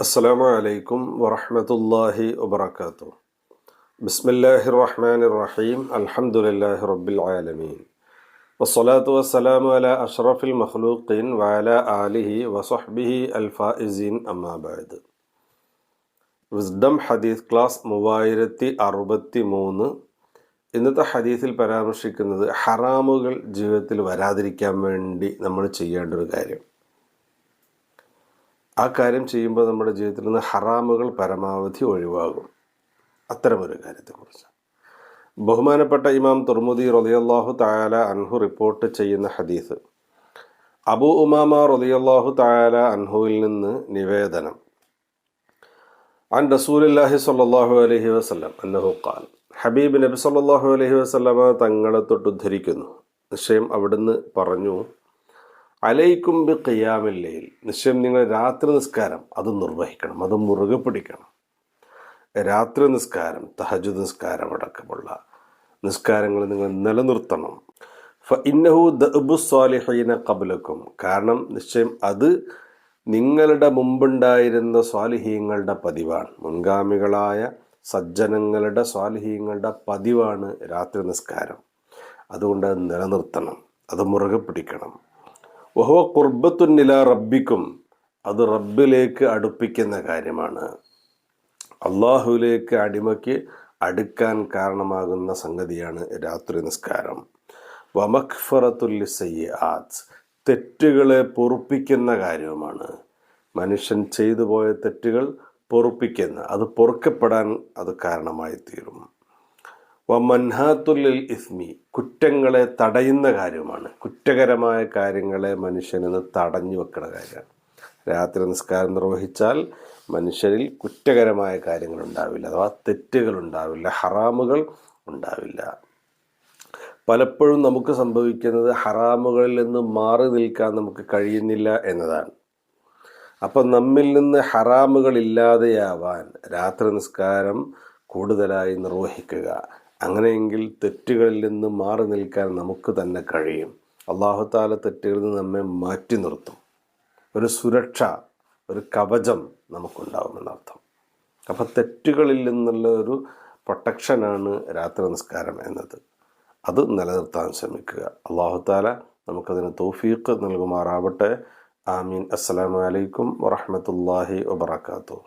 السلام عليكم ورحمة الله وبركاته بسم الله الرحمن الرحيم الحمد لله رب العالمين والصلاة والسلام على أشرف المخلوقين وعلى آله وصحبه الفائزين أما بعد wisdom ഹദീസ് class മൂവായിരത്തി അറുപത്തി മൂന്ന് ഇന്നത്തെ ഹദീസിൽ പരാമർശിക്കുന്നത് ഹറാമുകൾ ജീവിതത്തിൽ വരാതിരിക്കാൻ വേണ്ടി നമ്മൾ ചെയ്യേണ്ട ഒരു കാര്യം ആ കാര്യം ചെയ്യുമ്പോൾ നമ്മുടെ ജീവിതത്തിൽ നിന്ന് ഹറാമുകൾ പരമാവധി ഒഴിവാകും അത്തരമൊരു കാര്യത്തെക്കുറിച്ച് ബഹുമാനപ്പെട്ട ഇമാം തുർമുദി റലിയല്ലാഹു തായാല അൻഹു റിപ്പോർട്ട് ചെയ്യുന്ന ഹദീസ് അബു ഉമാമ റലിയല്ലാഹു തായാല അൻഹുവിൽ നിന്ന് നിവേദനം عن رسول الله صلى الله عليه وسلم أنه قال ഹബീബ് നബി സല്ലല്ലാഹു അലൈഹി വസല്ലമ തങ്ങളെ തൊട്ട് ഉദ്ധരിക്കുന്നു നിശ്ചയം അവിടുന്ന് പറഞ്ഞു അലൈക്കും ബി ഖിയാമില്ലയിൽ നിശ്ചയം നിങ്ങൾ രാത്രി നിസ്കാരം അത് നിർവഹിക്കണം അത് മുറുകെ പിടിക്കണം. രാത്രി നിസ്കാരം തഹജു നിസ്കാരം അടക്കമുള്ള നിസ്കാരങ്ങൾ നിങ്ങൾ നിലനിർത്തണം. ഫ ഇന്നഹു ദഅബു സ്വാലിഹീന കബലക്കും കാരണം നിശ്ചയം അത് നിങ്ങളുടെ മുമ്പുണ്ടായിരുന്ന സ്വാലിഹീങ്ങളുടെ പതിവാണ്. മുൻഗാമികളായ സജ്ജനങ്ങളുടെ സ്വാലിഹീങ്ങളുടെ പതിവാണ് രാത്രി നിസ്കാരം. അതുകൊണ്ട് അത് നിലനിർത്തണം അത് മുറുകെ പിടിക്കണം. ഓഹോ കുർബത്തുന്നില റബ്ബിക്കും. അത് റബ്ബിലേക്ക് അടുപ്പിക്കുന്ന കാര്യമാണ്. അള്ളാഹുവിലേക്ക് അടിമയ്ക്ക് അടുക്കാൻ കാരണമാകുന്ന സംഗതിയാണ് രാത്രി നിസ്കാരം. വമഖ്ഫറത്തുല്ലി സയ്യാത്ത് തെറ്റുകളെ പൊറുപ്പിക്കുന്ന കാര്യവുമാണ്. മനുഷ്യൻ ചെയ്തു പോയ തെറ്റുകൾ പൊറുപ്പിക്കുന്ന അത് പൊറുക്കപ്പെടാൻ അത് കാരണമായി തീരും. വമൻഹാത്തുല്ലിൽ ഇസ്മി. കുറ്റങ്ങളെ തടയുന്ന കാര്യമാണ്. കുറ്റകരമായ കാര്യങ്ങളെ മനുഷ്യനെന്ന് തടഞ്ഞു വെക്കുന്ന കാര്യമാണ്. രാത്രി നിസ്കാരം നിർവഹിച്ചാൽ മനുഷ്യരിൽ കുറ്റകരമായ കാര്യങ്ങൾ ഉണ്ടാവില്ല. അഥവാ തെറ്റുകൾ ഉണ്ടാവില്ല. ഹറാമുകൾ ഉണ്ടാവില്ല. പലപ്പോഴും നമുക്ക് സംഭവിക്കുന്നത് ഹറാമുകളിൽ നിന്ന് മാറി നിൽക്കാൻ നമുക്ക് കഴിയുന്നില്ല എന്നതാണ്. അപ്പം നമ്മിൽ നിന്ന് ഹറാമുകൾ ഇല്ലാതെയാവാൻ രാത്രി നിസ്കാരം കൂടുതലായി നിർവഹിക്കുക. അങ്ങനെയെങ്കിൽ തെറ്റുകളിൽ നിന്ന് മാറി നിൽക്കാൻ നമുക്ക് തന്നെ കഴിയും. അള്ളാഹുത്താല തെറ്റുകളിൽ നിന്ന് നമ്മെ മാറ്റി നിർത്തും. ഒരു സുരക്ഷ ഒരു കവചം നമുക്കുണ്ടാവുമെന്നർത്ഥം അപ്പം തെറ്റുകളിൽ നിന്നുള്ള ഒരു പ്രൊട്ടക്ഷനാണ് രാത്രി നമസ്കാരം എന്നത്. അത് നിലനിർത്താൻ ശ്രമിക്കുക. അള്ളാഹുത്താല നമുക്കതിന് തോഫീക്ക് നൽകുമാറാവട്ടെ. ആമീൻ. അസ്സലാമലൈക്കും വറഹമത്തല്ലാഹി വബർക്കാത്തു